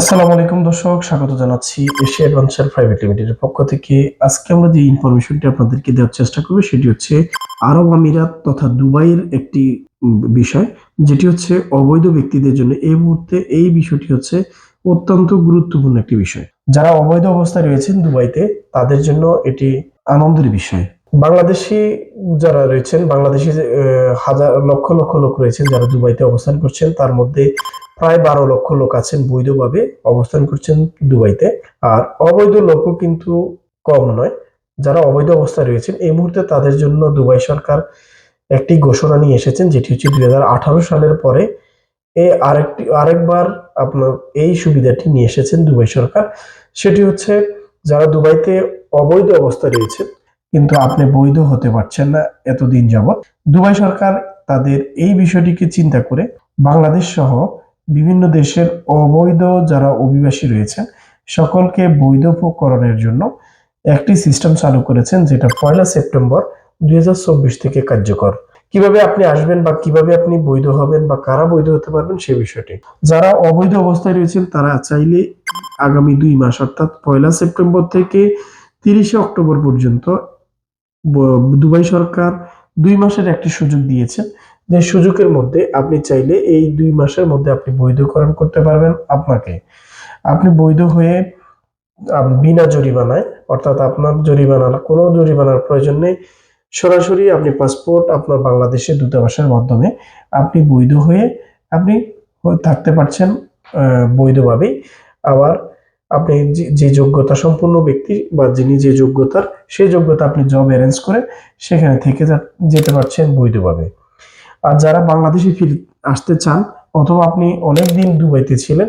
আসসালামু আলাইকুম দর্শক, স্বাগত জানাচ্ছি এশিয়া অ্যাডভেঞ্চার প্রাইভেট লিমিটেডের পক্ষ থেকে। আজকে আমরা যে ইনফরমেশনটি আপনাদেরকে দেওয়ার চেষ্টা করব, সেটি হচ্ছে আরব আমিরাত তথা দুবাইয়ের একটি বিষয়, যেটি হচ্ছে অবৈধ ব্যক্তিদের জন্য এই মুহূর্তে এই বিষয়টি হচ্ছে অত্যন্ত গুরুত্বপূর্ণ একটি বিষয়। যারা অবৈধ অবস্থায় রয়েছেন দুবাইতে, তাদের জন্য এটি আনন্দের বিষয়। বাংলাদেশি যারা রয়েছেন, বাংলাদেশি হাজার, লক্ষ লক্ষ লোক রয়েছেন যারা দুবাইতে অবস্থান করছেন, তার মধ্যে প্রায় বারো লক্ষ লোক আছেন বৈধভাবে অবস্থান করছেন দুবাইতে। আর অবৈধ লোকও কিন্তু কম নয়, যারা অবৈধ অবস্থায় রয়েছেন। এই মুহূর্তে তাদের জন্য দুবাই সরকার একটি ঘোষণা নিয়ে এসেছেন, যেটি হচ্ছে দু হাজার আঠারো সালের পরে এ আরেকটি, আরেকবার আপনার এই সুবিধাটি নিয়ে এসেছেন দুবাই সরকার। সেটি হচ্ছে যারা দুবাইতে অবৈধ অবস্থায় রয়েছেন কিন্তু আপনি বৈধ হতে পারছেন না এতদিন যাবৎ, দুবাই সরকার তাদের এই বিষয়টিকে চিন্তা করে বাংলাদেশ সহ বিভিন্ন দেশের অবৈধ যারা অভিবাসী রয়েছেন, সকলকে বৈধকরণের জন্য একটি সিস্টেম চালু করেছেন, যেটা পয়লা সেপ্টেম্বর দুই থেকে কার্যকর। কীভাবে আপনি আসবেন বা কীভাবে আপনি বৈধ হবেন বা কারা বৈধ হতে পারবেন সে বিষয়টি। যারা অবৈধ অবস্থায় রয়েছেন, তারা চাইলে আগামী দুই মাস, অর্থাৎ পয়লা সেপ্টেম্বর থেকে তিরিশে অক্টোবর পর্যন্ত দুবাই সরকার দুই মাসের একটি সুযোগ দিয়েছে যে সুযোগের মধ্যে আপনি চাইলে এই দুই মাসের মধ্যে আপনি বৈধকরণ করতে পারবেন আপনাকে। আপনি বৈধ হয়ে বিনা জরিমানায়, অর্থাৎ আপনার জরিমানা কোনো জরিমানার প্রয়োজন নেই, সরাসরি আপনি পাসপোর্ট আপনার বাংলাদেশের দূতাবাসের মাধ্যমে আপনি বৈধ হয়ে আপনি থাকতে পারছেন বৈধভাবেই। আবার আপনি যে- যে যোগ্যতা সম্পূর্ণ ব্যক্তি বা যিনি যে যোগ্যতার, সেই যোগ্যতা আপনি জব অ্যারেঞ্জ করে সেখানে থেকে যেতে পারছেন বৈধভাবে। আর যারা বাংলাদেশে ফিরে আসতে চান, অথবা আপনি অনেক দিন দুবাইতে ছিলেন,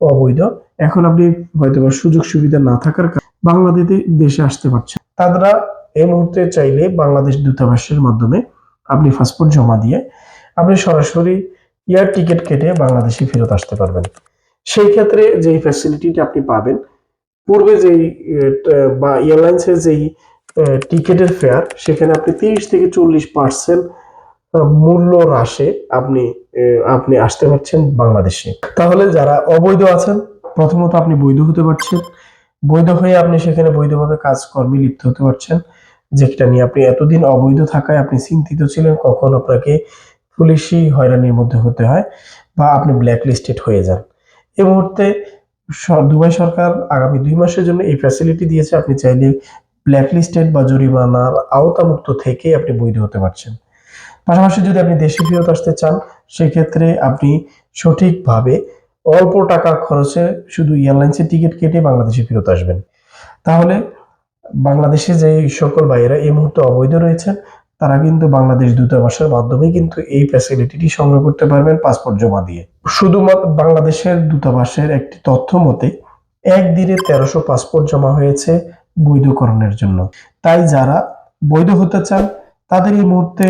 অবৈধ, এখন আপনি হয়তো সুযোগ সুবিধা না থাকার কারণে বাংলাদেশে দেশে আসতে পারছেন। তারা এই মুহূর্তে চাইলে বাংলাদেশ দূতাবাসের মাধ্যমে আপনি পাসপোর্ট জমা দিয়ে আপনি সরাসরি এয়ার টিকিট কেটে বাংলাদেশে ফেরত আসতে পারবেন। সেই ক্ষেত্রে যেই ফ্যাসিলিটিটা আপনি পাবেন, পূর্বে যেই বা এয়ারলাইন্সের যেই টিকিটের ফেয়ার সেখানে আপনি তিরিশ থেকে চল্লিশ পার্সেন্ট মূল্য হ্রাসে আপনি আপনি আসতে পারছেন বাংলাদেশে। তাহলে যারা অবৈধ আছেন, প্রথমত আপনি বৈধ হতে পারছেন। বৈধ হয়ে আপনি সেখানে বৈধভাবে কাজকর্মে লিপ্ত হতে পারছেন, যেটা নিয়ে আপনি এতদিন অবৈধ থাকায় আপনি চিন্তিত ছিলেন, কখন আপনাকে পুলিশি হয়রানির মধ্যে হতে হয় বা আপনি ব্ল্যাক লিস্টেড হয়ে যান। এই মুহূর্তে দুবাই সরকার আগামী দুই মাসের জন্য এই ফ্যাসিলিটি দিয়েছে, আপনি চাইলে ব্ল্যাক লিস্টেড বা জরিমানার আওতামুক্ত থেকে আপনি বৈধ হতে পারছেন। পাশাপাশি যদি আপনি দেশে ফেরত আসতে চান, সেক্ষেত্রে আপনি সঠিকভাবে অল্প টাকা খরচে শুধু এয়ারলাইন্সের টিকিট কেটে বাংলাদেশে ফেরত আসবেন। তাহলে বাংলাদেশে যে সকল ভাইয়েরা এই মুহূর্তে অবৈধ রয়েছেন, তারা কিন্তু বাংলাদেশ দূতাবাসের মাধ্যমে কিন্তু এই ফ্যাসিলিটিটি সংগ্রহ করতে পারবেন পাসপোর্ট জমা দিয়ে। শুধুমাত্র বাংলাদেশের দূতাবাসের একটি তথ্য মতে একদিনে তেরোশো পাসপোর্ট জমা হয়েছে বৈধকরণের জন্য। তাই যারা বৈধ হতে চান, তাদের এই মুহূর্তে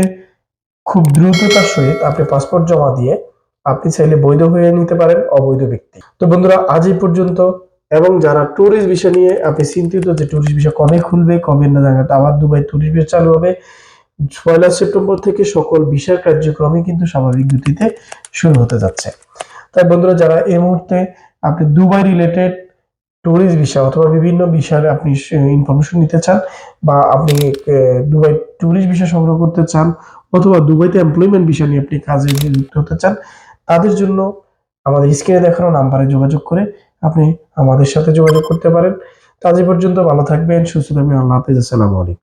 খুব দ্রুততার সহিত আপনি পাসপোর্ট জমা দিয়ে আপনি চাইলে বৈধ হয়ে নিতে পারেন অবৈধ ব্যক্তি। তো বন্ধুরা, আজ এই পর্যন্ত। এবং যারা ট্যুরিস্ট ভিসা নিয়ে আপনি চিন্তিত যে ট্যুরিস্ট ভিসা কবে খুলবে, কবে না জানাতে আবার দুবাই ট্যুরিস্ট ভিসা চালু হবে। পয়লা সেপ্টেম্বর থেকে সকল ভিসার কার্যক্রমই কিন্তু স্বাভাবিক গতিতে শুরু হতে যাচ্ছে। তাই বন্ধুরা, যারা এই মুহূর্তে আপনি দুবাই রিলেটেড ট্যুরিস্ট ভিসা অথবা বিভিন্ন বিষয়ে আপনি ইনফরমেশন নিতে চান বা আপনি দুবাই ট্যুরিস্ট ভিসা সংগ্রহ করতে চান অথবা দুবাইতে এমপ্লয়মেন্ট বিষয় নিয়ে আপনি কাজে যুক্ত হতে চান, তাদের জন্য আমাদের স্ক্রিনে দেখানো নাম্বারে যোগাযোগ করে আপনি আমাদের সাথে যোগাযোগ করতে পারেন। তো আজ পর্যন্ত ভালো থাকবেন, সুস্থ থাকবেন, আল্লাহ হাফিজ, আসসালামু আলাইকুম।